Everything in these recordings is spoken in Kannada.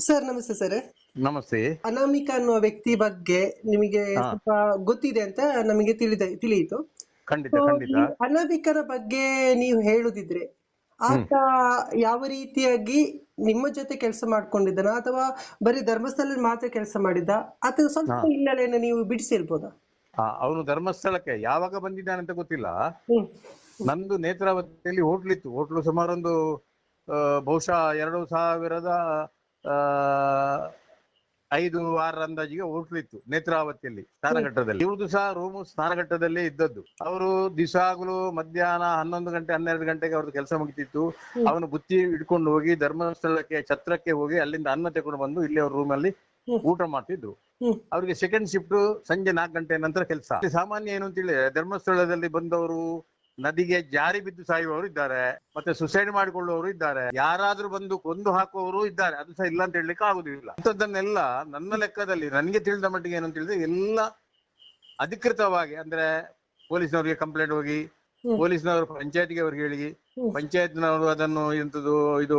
ಸರ್ ನಮಸ್ತೆ ಸರ್. ನಮಸ್ತೆ. ಅನಾಮಿಕ ಅನ್ನುವ ವ್ಯಕ್ತಿ ಬಗ್ಗೆ ನಿಮಗೆ ಸ್ವಲ್ಪ ಗೊತ್ತಿದೆ ಅಂತ ನಮಗೆ ತಿಳಿದ ತಿಳಿಯಿತು. ಖಂಡಿತ ಖಂಡಿತ. ಈ ಬಗ್ಗೆ ನೀವು ಹೇಳುದಿದ್ರೆ ಆತ ಯಾವ ರೀತಿಯಾಗಿ ನಿಮ್ಮ ಜೊತೆ ಕೆಲಸ ಮಾಡ್ಕೊಂಡಿದ್ದನ ಅಥವಾ ಬರೀ ಧರ್ಮಸ್ಥಳದಲ್ಲಿ ಮಾತ್ರ ಕೆಲಸ ಮಾಡಿದ್ದ? ಆತ ಸ್ವಲ್ಪ ಹಿನ್ನೆಲೆಯನ್ನು ನೀವು ಬಿಡಿಸಿರ್ಬೋದಾ? ಅವನು ಧರ್ಮಸ್ಥಳಕ್ಕೆ ಯಾವಾಗ ಬಂದಿದ್ದಾನೆ ಅಂತ ಗೊತ್ತಿಲ್ಲ. ನಮ್ದು ನಂದು ನೇತ್ರಾವತಿಯಲ್ಲಿ ಹೋಟ್ಲಿತ್ತು ಹೋಟ್ಲು ಸುಮಾರೊಂದು ಬಹುಶಃ ಎರಡು ಸಾವಿರದ ಐದು ಆರರ ಅಂದಾಜಿಗೆ ಹೋಟ್ಲ್ ಇತ್ತು ನೇತ್ರಾವತಿಯಲ್ಲಿ ಸ್ನಾನಘಟ್ಟದಲ್ಲಿ. ಇವ್ರದ್ದು ಸಹ ರೂಮು ಸ್ನಾನಘಟ್ಟದಲ್ಲೇ ಇದ್ದದ್ದು. ಅವರು ದಿವಸಾಗಲೂ ಮಧ್ಯಾಹ್ನ ಹನ್ನೊಂದು ಗಂಟೆ ಹನ್ನೆರಡು ಗಂಟೆಗೆ ಅವ್ರದ್ದು ಕೆಲಸ ಮುಗಿತಿತ್ತು. ಅವನು ಬುತ್ತಿ ಇಟ್ಕೊಂಡು ಹೋಗಿ ಧರ್ಮಸ್ಥಳಕ್ಕೆ ಛತ್ರಕ್ಕೆ ಹೋಗಿ ಅಲ್ಲಿಂದ ಅನ್ನ ತಗೊಂಡು ಬಂದು ಇಲ್ಲಿ ಅವ್ರ ರೂಮಲ್ಲಿ. ಊಟ ಮಾಡ್ತಿದ್ರು. ಅವ್ರಿಗೆ ಅವರಿಗೆ ಸೆಕೆಂಡ್ ಶಿಫ್ಟ್ ಸಂಜೆ ನಾಲ್ಕು ಗಂಟೆ ನಂತರ ಕೆಲಸ. ಸಾಮಾನ್ಯ ಏನು ಅಂತ ಹೇಳಿ ಧರ್ಮಸ್ಥಳದಲ್ಲಿ ಬಂದವರು ನದಿಗೆ ಜಾರಿ ಬಿದ್ದು ಸಾಯುವವರು ಇದ್ದಾರೆ ಮತ್ತೆ ಸುಸೈಡ್ ಮಾಡಿಕೊಳ್ಳುವವರು ಇದ್ದಾರೆ ಯಾರಾದ್ರೂ ಬಂದು ಕೊಂದು ಹಾಕುವವರು ಇದ್ದಾರೆ ಅದು ಸಹ ಇಲ್ಲ ಅಂತ ಹೇಳಲಿಕ್ಕೆ ಆಗುದಿಲ್ಲ ಅಂಥದ್ದನ್ನೆಲ್ಲ ನನ್ನ ಲೆಕ್ಕದಲ್ಲಿ ನನಗೆ ತಿಳಿದ ಮಟ್ಟಿಗೆ ಏನು ಅಂತ ಹೇಳಿದ್ರೆ ಎಲ್ಲ ಅಧಿಕೃತವಾಗಿ ಅಂದ್ರೆ ಪೊಲೀಸ್ನವರಿಗೆ ಕಂಪ್ಲೇಂಟ್ ಹೋಗಿ. ಪೊಲೀಸ್ನವರು ಪಂಚಾಯತ್ಗೆ ಅವ್ರಿಗೆ ಹೇಳಿ ಪಂಚಾಯತ್ನವರು ಅದನ್ನು ಎಂತದು ಇದು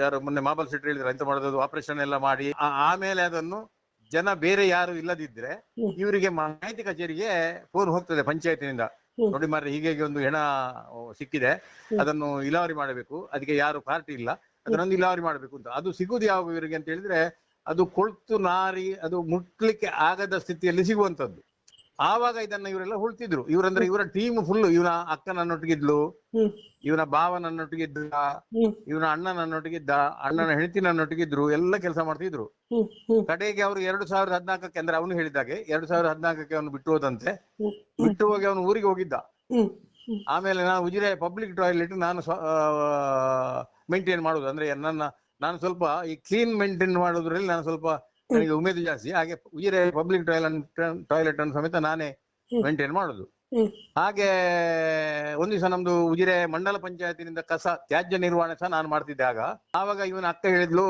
ಯಾರು ಮೊನ್ನೆ ಮಾಬಲ್ ಸಿಟ್ ಹೇಳಿದ್ರೆ ಎಂತ ಮಾಡೋದು ಆಪರೇಷನ್ ಎಲ್ಲ ಮಾಡಿ ಆಮೇಲೆ ಅದನ್ನು ಜನ ಬೇರೆ ಯಾರು ಇಲ್ಲದಿದ್ರೆ ಇವರಿಗೆ ಮಾಹಿತಿ ಕಚೇರಿಗೆ ಫೋನ್ ಹೋಗ್ತದೆ ಪಂಚಾಯತಿನಿಂದ. ನೋಡಿ ಮಾರ್ರೆ ಹೀಗೆ ಒಂದು ಹೆಣ ಸಿಕ್ಕಿದೆ. ಅದನ್ನು ಇಲಾವರಿ ಮಾಡಬೇಕು. ಅದಕ್ಕೆ ಯಾರು ಪಾರ್ಟಿ ಇಲ್ಲ. ಅದನ್ನೊಂದು ಇಲಾವರಿ ಮಾಡಬೇಕು ಅಂತ. ಅದು ಸಿಗುದು ಯಾವ ಇವರಿಗೆ ಅಂತ ಹೇಳಿದ್ರೆ ಅದು ಕೊಳ್ತು ನಾರಿ ಅದು ಮುಟ್ಲಿಕ್ಕೆ ಆಗದ ಸ್ಥಿತಿಯಲ್ಲಿ ಸಿಗುವಂತದ್ದು ಆವಾಗ ಇದನ್ನ ಇವರೆಲ್ಲ ಹುಳ್ತಿದ್ರು ಇವರಂದ್ರೆ ಇವರ ಟೀಮ್ ಫುಲ್ ಇವನ ಅಕ್ಕ ನನ್ನೊಟ್ಟಿಗಿದ್ಲು ಇವನ ಭಾವ ನನ್ನೊಟ್ಟಿಗಿದ್ದ ಇವನ ಅಣ್ಣ ನನ್ನೊಟ್ಟಿಗಿದ್ದ ಅಣ್ಣನ ಹೆಂಡತಿ ನನ್ನೊಟ್ಟಿಗಿದ್ರು ಎಲ್ಲ ಕೆಲಸ ಮಾಡ್ತಿದ್ರು. ಕಡೆಗೆ ಅವರು ಎರಡು ಸಾವಿರದ ಹದಿನಾಲ್ಕಕ್ಕೆ ಅಂದ್ರೆ ಅವನು ಹೇಳಿದಾಗೆ ಎರಡು ಸಾವಿರದ ಹದಿನಾಲ್ಕಕ್ಕೆ ಅವನು ಬಿಟ್ಟು ಹೋದಂತೆ. ಬಿಟ್ಟು ಹೋಗಿ ಅವನು ಊರಿಗೆ ಹೋಗಿದ್ದ. ಆಮೇಲೆ ನಾನು ಉಜಿರೆ ಪಬ್ಲಿಕ್ ಟಾಯ್ಲೆಟ್ ನಾನು ಮೇಂಟೈನ್ ಮಾಡುದು. ಅಂದ್ರೆ ನನ್ನ ನಾನು ಸ್ವಲ್ಪ ಈ ಕ್ಲೀನ್ ಮೇಂಟೈನ್ ಮಾಡೋದ್ರಲ್ಲಿ ನಾನು ಸ್ವಲ್ಪ ನನಗೆ ಉಮೇದು ಜಾಸ್ತಿ. ಹಾಗೆ ಉಜಿರೆ ಪಬ್ಲಿಕ್ ಟಾಯ್ಲೆಟ್ ಟಾಯ್ಲೆಟ್ ಅನ್ನು ಸಮೇತ ನಾನೇ. ಮೇಂಟೈನ್ ಮಾಡುದು. ಹಾಗೆ ಒಂದ್ ದಿವಸ ನಮ್ದು ಉಜಿರೆ ಮಂಡಲ ಪಂಚಾಯತಿನಿಂದ ಕಸ ತ್ಯಾಜ್ಯ ನಿರ್ವಹಣೆ ಸಹ ನಾನು ಮಾಡ್ತಿದ್ದೆ ಆಗ. ಆವಾಗ ಇವನ ಅಕ್ಕ ಹೇಳಿದ್ಲು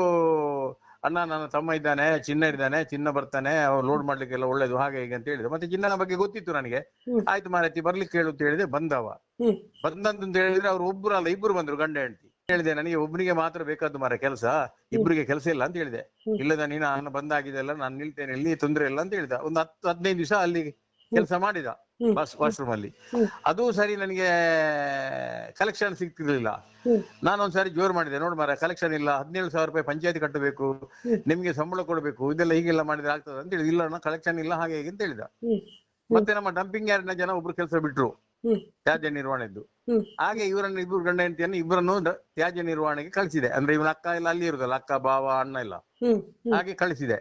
ಅಣ್ಣ ನನ್ನ ತಮ್ಮ ಇದ್ದಾನೆ ಚಿನ್ನ ಇದ್ದಾನೆ ಚಿನ್ನ ಬರ್ತಾನೆ ಅವ್ರು ಲೋಡ್ ಮಾಡ್ಲಿಕ್ಕೆಲ್ಲ ಒಳ್ಳೇದು ಹಾಗೆ ಹೀಗೆ ಅಂತ ಹೇಳಿದ್ರು. ಮತ್ತೆ ಚಿನ್ನನ ಬಗ್ಗೆ ಗೊತ್ತಿತ್ತು ನನಗೆ. ಆಯ್ತು ಮಾರೈತಿ ಬರ್ಲಿಕ್ಕೆ ಹೇಳು ಅಂತ ಹೇಳಿದ್ರೆ ಬಂದವ. ಬಂದಂತ ಹೇಳಿದ್ರೆ ಅವ್ರು ಒಬ್ರು ಅಲ್ಲ ಇಬ್ರು ಬಂದ್ರು ಗಂಡ ಹೆಂಡತಿ. ಹೇಳಿದೆ ನನಗೆ ಒಬ್ಬನಿಗೆ ಮಾತ್ರ ಬೇಕಾದ್ದು ಮಾರ ಕೆಲಸ ಇಬ್ಬರಿಗೆ ಕೆಲಸ ಇಲ್ಲ ಅಂತ ಹೇಳಿದೆ. ಇಲ್ಲದ ನೀನು ನಾನು ಬಂದಾಗಿದೆ ಅಲ್ಲ ನಾನು ನಿಲ್ತೇನೆ ಇಲ್ಲಿ ತೊಂದರೆ ಇಲ್ಲ ಅಂತ ಹೇಳಿದ. ಒಂದು ಹತ್ತು ಹದಿನೈದು ದಿವಸ ಅಲ್ಲಿ ಕೆಲಸ ಮಾಡಿದ. ಬಸ್ ವಾಶ್ರೂಮ್ ಅಲ್ಲಿ. ಅದು ಸರಿ ನನಗೆ ಕಲೆಕ್ಷನ್ ಸಿಗ್ತಿರ್ಲಿಲ್ಲ. ನಾನು ನಾನೊಂದ್ಸಾರಿ ಜೋರ್ ಮಾಡಿದೆ ನೋಡ್ ಮಾರ ಕಲೆಕ್ಷನ್ ಇಲ್ಲ ಹದಿನೇಳು ಸಾವಿರ ರೂಪಾಯಿ ಪಂಚಾಯತಿ ಕಟ್ಟಬೇಕು. ನಿಮ್ಗೆ ಸಂಬಳ ಕೊಡಬೇಕು ಇದೆಲ್ಲ ಹೀಗೆಲ್ಲ ಮಾಡಿದ್ರೆ ಆಗ್ತದೆ ಅಂತ ಹೇಳಿದ. ಇಲ್ಲ ಕಲೆಕ್ಷನ್ ಇಲ್ಲ ಹಾಗೆ ಹೀಗೆ ಅಂತ ಹೇಳಿದ. ಮತ್ತೆ ನಮ್ಮ ಡಂಪಿಂಗ್ ಯಾರಿನ ಜನ ಒಬ್ರು ಕೆಲಸ ಬಿಟ್ರು. ತ್ಯಾಜ್ಯ ನಿರ್ವಹಣೆದ್ದು. ಹಾಗೆ ಇವರನ್ನು ಇಬ್ಬರು ಗಂಡ ಹೆಂಡತಿಯನ್ನು ಇಬ್ಬರನ್ನು ತ್ಯಾಜ್ಯ ನಿರ್ವಹಣೆಗೆ ಕಳಿಸಿದೆ. ಅಂದ್ರೆ ಇವನ ಅಕ್ಕ ಎಲ್ಲ ಅಲ್ಲಿ ಇರುದಲ್ಲ ಅಕ್ಕ ಬಾವ ಅಣ್ಣ ಇಲ್ಲ ಹಾಗೆ ಕಳಿಸಿದೆ.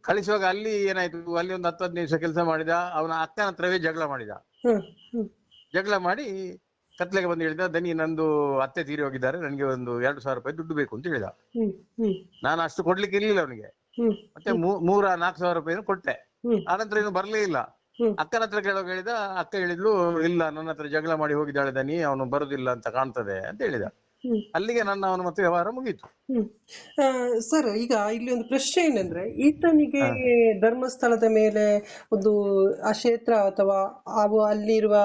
ಕಳಿಸುವಾಗ ಅಲ್ಲಿ ಏನಾಯ್ತು? ಅಲ್ಲಿ ಒಂದು ಹತ್ತು ಹದಿನೈದು ನಿಮಿಷ ಕೆಲಸ ಮಾಡಿದ ಅವನ ಅಕ್ಕನ ಹತ್ರವೇ ಜಗಳ ಮಾಡಿದ. ಜಗಳ ಮಾಡಿ ಕತ್ಲೆಗೆ ಬಂದು ಹೇಳಿದ ದನಿ ನಂದು ಅತ್ತೆ ತೀರಿ ಹೋಗಿದ್ದಾರೆ ನನಗೆ ಒಂದು ಎರಡು ಸಾವಿರ ರೂಪಾಯಿ ದುಡ್ಡು ಬೇಕು ಅಂತ ಹೇಳಿದ. ನಾನು ಅಷ್ಟು ಕೊಡ್ಲಿಕ್ಕೆ ಇರ್ಲಿಲ್ಲ ಅವನಿಗೆ. ಮತ್ತೆ ಮೂರ ನಾಲ್ಕು ಸಾವಿರ ರೂಪಾಯಿ ಕೊಟ್ಟೆ. ಆನಂತರ ಏನು ಬರ್ಲೇ ಇಲ್ಲ. ಅಕ್ಕನ ಹತ್ರ ಕೇಳುವಾಗ ಹೇಳಿದ ಅಕ್ಕ ಹೇಳಿದ್ಲು ಇಲ್ಲ ನನ್ನ ಹತ್ರ ಜಗಳ ಮಾಡಿ ಹೋಗಿದ್ದಾಳೆ ದನಿ ಅವನು ಬರುದಿಲ್ಲ ಅಂತ ಕಾಣ್ತದೆ ಅಂತ ಹೇಳಿದ. ಅಲ್ಲಿಗೆ ನನ್ನ ಅವನ ಮತ್ತೆ ವ್ಯವಹಾರ ಮುಗೀತು. ಸರ್ ಈಗ ಇಲ್ಲಿ ಒಂದು ಪ್ರಶ್ನೆ ಏನಂದ್ರೆ ಈತನಿಗೆ ಧರ್ಮಸ್ಥಳದ ಮೇಲೆ ಒಂದು ಆ ಕ್ಷೇತ್ರ ಅಥವಾ ಅವು ಅಲ್ಲಿರುವ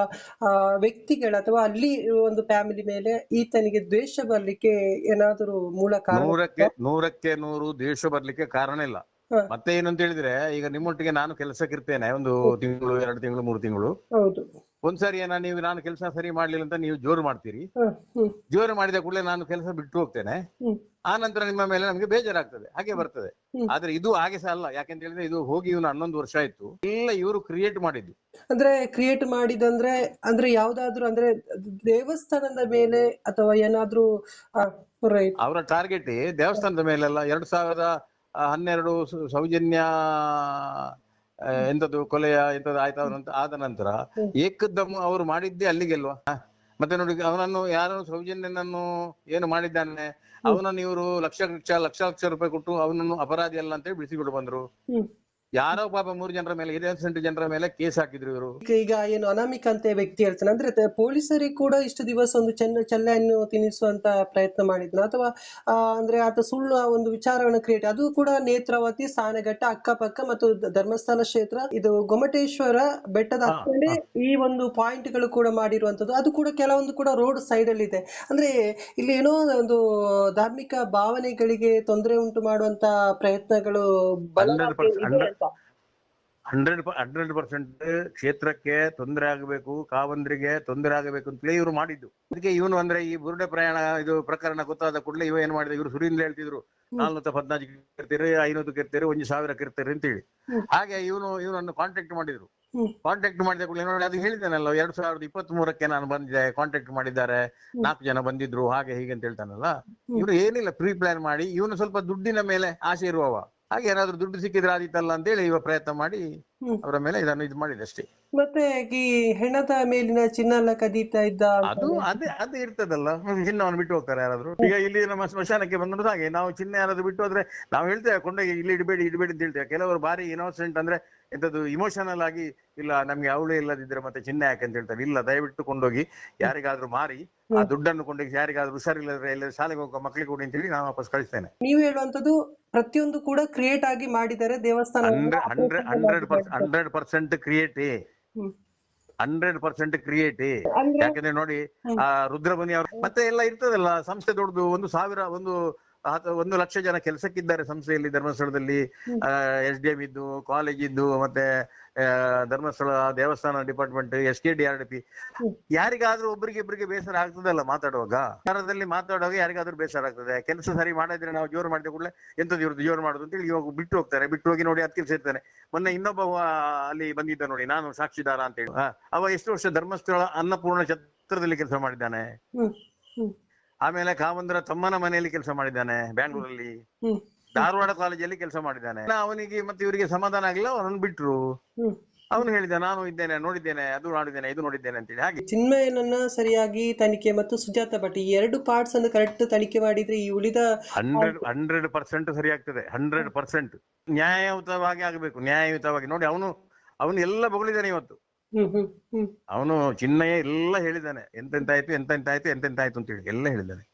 ವ್ಯಕ್ತಿಗಳ ಅಥವಾ ಅಲ್ಲಿ ಒಂದು ಫ್ಯಾಮಿಲಿ ಮೇಲೆ ಈತನಿಗೆ ದ್ವೇಷ ಬರ್ಲಿಕ್ಕೆ ಏನಾದರೂ ಮೂಲ ಕಾರಣ ನೂರಕ್ಕೆ ನೂರಕ್ಕೆ ನೂರು ದ್ವೇಷ ಬರ್ಲಿಕ್ಕೆ ಕಾರಣ ಇಲ್ಲ. ಮತ್ತೆ ಏನಂತ ಹೇಳಿದ್ರೆ ಈಗ ನಿಮ್ಮೊಟ್ಟಿಗೆ ನಾನು ಕೆಲಸಕ್ಕೆ ಇರ್ತೇನೆ ಒಂದು ತಿಂಗಳು ಎರಡು ತಿಂಗಳು ಮೂರು ತಿಂಗಳು. ಹೌದು. ಒಂದ್ಸರಿ ಏನ ನೀವು ನಾನು ಕೆಲಸ ಸರಿ ಮಾಡ್ಲಿಲ್ಲ ಅಂತ ನೀವು ಜೋರು ಮಾಡ್ತೀರಿ. ಜೋರು ಮಾಡಿದ ಕೂಡಲೇ ನಾನು ಕೆಲಸ ಬಿಟ್ಟು ಹೋಗ್ತೇನೆ. ಆ ನಂತರ ನಿಮ್ಮ ಮೇಲೆ ನಮಗೆ ಬೇಜಾರಾಗ್ತದೆ ಹಾಗೆ ಬರ್ತದೆ. ಆದ್ರೆ ಇದು ಹಾಗೆ ಸಹ ಅಲ್ಲ ಯಾಕೆಂತ ಹೇಳಿದ್ರೆ ಇದು ಹೋಗಿ ಇವನು ಹನ್ನೊಂದು ವರ್ಷ ಆಯ್ತು. ಎಲ್ಲ ಇವರು ಕ್ರಿಯೇಟ್ ಮಾಡಿದ್ದು. ಅಂದ್ರೆ ಕ್ರಿಯೇಟ್ ಮಾಡಿದಂದ್ರೆ ಅಂದ್ರೆ ಯಾವ್ದಾದ್ರು ಅಂದ್ರೆ ದೇವಸ್ಥಾನದ ಮೇಲೆ ಅಥವಾ ಏನಾದ್ರೂ ಅವರ ಟಾರ್ಗೆಟ್ ದೇವಸ್ಥಾನದ ಮೇಲೆಲ್ಲ ಎರಡ್ ಸಾವಿರದ ಹನ್ನೆರಡು ಸೌಜನ್ಯ ಎಂತದು ಕೊಲೆಯ ಎಂತದ್ದು ಆಯ್ತಾ ಅಂತ ಆದ ನಂತರ. ಏಕದಮ್ ಅವರು ಮಾಡಿದ್ದೇ ಅಲ್ಲಿಗೆಲ್ವಾ? ಮತ್ತೆ ನೋಡಿ ಅವನನ್ನು ಯಾರು ಸೌಜನ್ಯನನ್ನು ಏನು ಮಾಡಿದ್ದಾನೆ? ಅವನನ್ನು ಇವರು ಲಕ್ಷ ಲಕ್ಷ ಲಕ್ಷ ಲಕ್ಷ ರೂಪಾಯಿ ಕೊಟ್ಟು ಅವನನ್ನು ಅಪರಾಧಿ ಅಲ್ಲ ಅಂತೇಳಿ ಬಿಡಿಸಿಬಿಟ್ಟು ಬಂದ್ರು. ಯಾರೋ ಪಾಪ ಮೂರು ಜನರ ಮೇಲೆ ಇನ್ನೋಸೆಂಟ್ ಜನರ ಮೇಲೆ ಕೇಸ್ ಹಾಕಿದ್ರು ಇವರು. ಈಗ ಏನು ಅನಾಮಿಕ ಅಂತ ವ್ಯಕ್ತಿ ಹೇಳ್ತಾನೆ. ಅಂದ್ರೆ ಪೊಲೀಸರಿಗೆ ಕೂಡ ಇಷ್ಟು ದಿವಸ ಒಂದು ಚೆನ್ನ ಚೆಲ್ಲೆಯನ್ನು ತಿನ್ನಿಸುವಂತ ಪ್ರಯತ್ನ ಮಾಡಿದ್ನ. ಅಥವಾ ಅಂದ್ರೆ ಆತ ಸುಳ್ಳು ಒಂದು ವಿಚಾರವನ್ನು ಕ್ರಿಯೇಟ್ ಅದು ಕೂಡ ನೇತ್ರಾವತಿ ಸಾನಘಟ್ಟ ಅಕ್ಕಪಕ್ಕ ಮತ್ತು ಧರ್ಮಸ್ಥಾನ ಧರ್ಮಸ್ಥಳ ಕ್ಷೇತ್ರ. ಇದು ಗೊಮಟೇಶ್ವರ ಬೆಟ್ಟದ ಹತ್ತಿರ ಈ ಒಂದು ಪಾಯಿಂಟ್ಗಳು ಕೂಡ ಮಾಡಿರುವಂತದ್ದು ಅದು ಕೂಡ ಕೆಲವೊಂದು ಕೂಡ ರೋಡ್ ಸೈಡ್ ಅಲ್ಲಿ ಇದೆ. ಅಂದ್ರೆ ಇಲ್ಲಿ ಏನೋ ಒಂದು ಧಾರ್ಮಿಕ ಭಾವನೆಗಳಿಗೆ ತೊಂದರೆ ಉಂಟು ಮಾಡುವಂತ ಪ್ರಯತ್ನಗಳು. ಹಂಡ್ರೆಡ್ ಹಂಡ್ರೆಡ್ ಪರ್ಸೆಂಟ್ ಕ್ಷೇತ್ರಕ್ಕೆ ತೊಂದರೆ ಆಗಬೇಕು ಕಾವಂದ್ರಿಗೆ ತೊಂದರೆ ಆಗಬೇಕು ಅಂತೇಳಿ ಇವರು ಮಾಡಿದ್ದು. ಅದಕ್ಕೆ ಇವನು ಅಂದ್ರೆ ಈ ಬುರುಡೆ ಪ್ರಯಾಣ ಇದು ಪ್ರಕರಣ ಗೊತ್ತಾದ ಕೂಡಲೇ ಇವ ಏನ್ ಮಾಡಿದ ಇವರು ಸುರೀಂದ್ರ ಹೇಳ್ತಿದ್ರು ನಾಲ್ನೂತ ಪದ್ನಾಲ್ಕು ಇರ್ತೀರಿ ಐನೂರು ಇರ್ತೀರಿ ಒಂದು ಸಾವಿರಕ್ಕೆ ಇರ್ತೀರಿ ಅಂತೇಳಿ. ಹಾಗೆ ಇವನು ಇವನನ್ನು ಕಾಂಟ್ಯಾಕ್ಟ್ ಮಾಡಿದ್ರು. ಕಾಂಟ್ಯಾಕ್ಟ್ ಮಾಡಿದ ಕೂಡಲೇ ನೋಡಿ ಅದು ಹೇಳಿದ್ದಾನಲ್ಲ ಎರಡ್ ಸಾವಿರದ ಇಪ್ಪತ್ತ್ ಮೂರಕ್ಕೆ ನಾನು ಬಂದಿದ್ದೆ ಕಾಂಟ್ಯಾಕ್ಟ್ ಮಾಡಿದ್ದಾರೆ ನಾಲ್ಕು ಜನ ಬಂದಿದ್ರು ಹಾಗೆ ಹೀಗೆ ಅಂತ ಹೇಳ್ತಾನಲ್ಲ. ಇವ್ರು ಏನಿಲ್ಲ ಪ್ರೀ ಪ್ಲಾನ್ ಮಾಡಿ ಇವನು ಸ್ವಲ್ಪ ದುಡ್ಡಿನ ಮೇಲೆ ಆಸೆ ಇರುವವ. ಹಾಗೆ ಏನಾದ್ರು ದುಡ್ಡು ಸಿಕ್ಕಿದ್ರೆ ಆದಿತ್ತಲ್ಲ ಅಂತೇಳಿ ಇವ ಪ್ರಯತ್ನ ಮಾಡಿ ಅವರ ಮೇಲೆ ಇದನ್ನು ಇದು ಮಾಡಿದೆ ಅಷ್ಟೇ ಮತ್ತೆ ಈ ಹೆಣದ ಮೇಲಿನ ಚಿನ್ನ ಎಲ್ಲ ಕದೀತಾ ಇದ್ದ ಅದು ಅದೇ ಅದೇ ಇರ್ತದಲ್ಲ. ಚಿನ್ನವನ್ನು ಬಿಟ್ಟು ಹೋಗ್ತಾರೆ ಯಾರಾದ್ರು. ಈಗ ಇಲ್ಲಿ ನಮ್ಮ ಸ್ಮಶಾನಕ್ಕೆ ಬಂದ್ರು ಹಾಗೆ ನಾವು ಚಿನ್ನ ಯಾರಾದ್ರು ಬಿಟ್ಟು ಹೋದ್ರೆ ನಾವು ಹೇಳ್ತೇವೆ ಕೊಂಡೋಗಿ ಇಲ್ಲಿ ಇಡಬೇಡಿ ಇಡಬೇಡಿ ಅಂತ ಹೇಳ್ತೇವೆ. ಕೆಲವರು ಬಾರಿ ಇನೋಸೆಂಟ್ ಅಂದ್ರೆ ಎಂತದ್ದು ಇಮೋಷನಲ್ ಆಗಿ ಇಲ್ಲ ನಮ್ಗೆ ಅವಳೇ ಇಲ್ಲದಿದ್ರೆ ಮತ್ತೆ ಚಿನ್ನ ಯಾಕೆ ಅಂತ ಹೇಳ್ತಾರೆ. ಇಲ್ಲ ದಯವಿಟ್ಟು ಕೊಂಡೋಗಿ ಯಾರಿಗಾದ್ರೂ ಮಾರಿ ಆ ದುಡ್ಡನ್ನು ಕೊಂಡೋಗಿ ಯಾರಿಗಾದ್ರೂ ಹುಷಾರಿಲ್ಲದ್ರೆ ಎಲ್ಲ ಶಾಲೆಗೆ ಹೋಗೋ ಮಕ್ಳಿಗೆ ಕೊಡಿ ಅಂತೇಳಿ ನಾನು ವಾಪಸ್ ಕಳಿಸ್ತೇನೆ. ನೀವು ಹೇಳುವಂತದ್ದು ಪ್ರತಿಯೊಂದು ಕೂಡ ಕ್ರಿಯೇಟ್ ಆಗಿ ಮಾಡಿದ್ದಾರೆ ದೇವಸ್ಥಾನ hundred hundred percent create. Hundred percent create ಯಾಕಂದ್ರೆ ನೋಡಿ ಆ ರುದ್ರಮುನಿ ಅವ್ರು ಮತ್ತೆ ಎಲ್ಲ ಇರ್ತದಲ್ಲ ಸಂಸ್ಥೆ ದೊಡ್ಡದು ಒಂದು ಸಾವಿರ ಒಂದು ಒಂದು ಲಕ್ಷ ಜನ ಕೆಲಸಕ್ಕಿದ್ದಾರೆ ಸಂಸ್ಥೆಯಲ್ಲಿ ಧರ್ಮಸ್ಥಳದಲ್ಲಿ. ಎಸ್ ಡಿ ಎಂ ಇದ್ದು ಕಾಲೇಜ್ ಇದ್ದು ಮತ್ತೆ ಧರ್ಮಸ್ಥಳ ದೇವಸ್ಥಾನ department S K D R D P. ಯಾರಿಗಾದ್ರೂ ಒಬ್ಬರಿಗೆ ಇಬ್ಬರಿಗೆ ಬೇಸರ ಆಗ್ತದಲ್ಲ ಮಾತಾಡುವಾಗ? ಸರ್ಕಾರದಲ್ಲಿ ಮಾತಾಡುವಾಗ ಯಾರಿಗಾದ್ರೂ ಬೇಸರ ಆಗ್ತದೆ. ಕೆಲಸ ಸರಿ ಮಾಡಿದ್ರೆ ನಾವು ಜೋರು ಮಾಡಿದ ಕೂಡಲೇ ಎಂತದ್ದು ಇವ್ರದ್ದು ಜೋರು ಮಾಡುದು ಅಂತೇಳಿ ಇವಾಗ ಬಿಟ್ಟು ಹೋಗ್ತಾರೆ. ಬಿಟ್ಟು ಹೋಗಿ ನೋಡಿ ಅದಕ್ಕೆ ಸೇರ್ತಾನೆ ಮೊನ್ನೆ ಇನ್ನೊಬ್ಬ ಅಲ್ಲಿ ಬಂದಿದ್ದ ನೋಡಿ ನಾನು ಸಾಕ್ಷಿದಾರ ಅಂತ ಹೇಳಿ. ಅವ ಎಷ್ಟು ವರ್ಷ ಧರ್ಮಸ್ಥಳ ಅನ್ನಪೂರ್ಣ ಛತ್ರದಲ್ಲಿ ಕೆಲಸ ಮಾಡಿದ್ದಾನೆ? ಆಮೇಲೆ ಕಾಮಂದ್ರ ತಮ್ಮನ ಮನೆಯಲ್ಲಿ ಕೆಲಸ ಮಾಡಿದ್ದಾನೆ ಬ್ಯಾಂಗ್ಳೂರಲ್ಲಿ. ಧಾರವಾಡ ಕಾಲೇಜಲ್ಲಿ ಕೆಲಸ ಮಾಡಿದ್ದಾನೆ. ಅವನಿಗೆ ಮತ್ತೆ ಇವರಿಗೆ ಸಮಾಧಾನ ಆಗಿಲ್ಲ ಅವನನ್ನು ಬಿಟ್ರು. ಅವನು ಹೇಳಿದ ನಾನು ಇದ್ದೇನೆ ನೋಡಿದ್ದೇನೆ ಅದು ನೋಡಿದ್ದೇನೆ ಇದು ನೋಡಿದ್ದೇನೆ ಅಂತೇಳಿ. ಹಾಗೆ. ಚಿನ್ಮಯನನ್ನ ಸರಿಯಾಗಿ ತನಿಖೆ ಮತ್ತು ಸುಜಾತ ಭಟ್ ಈ ಎರಡು ಪಾರ್ಟ್ಸ್ ಅನ್ನು ಕರೆಕ್ಟ್ ತನಿಖೆ ಮಾಡಿದ್ರೆ ಈ ಉಳಿದ ಹಂಡ್ರೆಡ್ ಹಂಡ್ರೆಡ್ ಪರ್ಸೆಂಟ್ ಸರಿ ಆಗ್ತದೆ ಹಂಡ್ರೆಡ್ ಪರ್ಸೆಂಟ್ ನ್ಯಾಯಯುತವಾಗಿ ಆಗಬೇಕು ನ್ಯಾಯಯುತವಾಗಿ. ನೋಡಿ ಅವನು ಅವನು ಎಲ್ಲ ಬಗಳಿದ್ದಾನೆ ಇವತ್ತು. ಅವನು ಚಿನ್ನಯ್ಯ ಎಲ್ಲ ಹೇಳಿದ್ದಾನೆ. ಎಂತೆಂತ ಆಯ್ತು ಎಂತೆಂತ ಆಯ್ತು ಎಂತೆಂತ ಆಯ್ತು ಅಂತೇಳಿ ಎಲ್ಲ ಹೇಳಿದ್ದಾನೆ.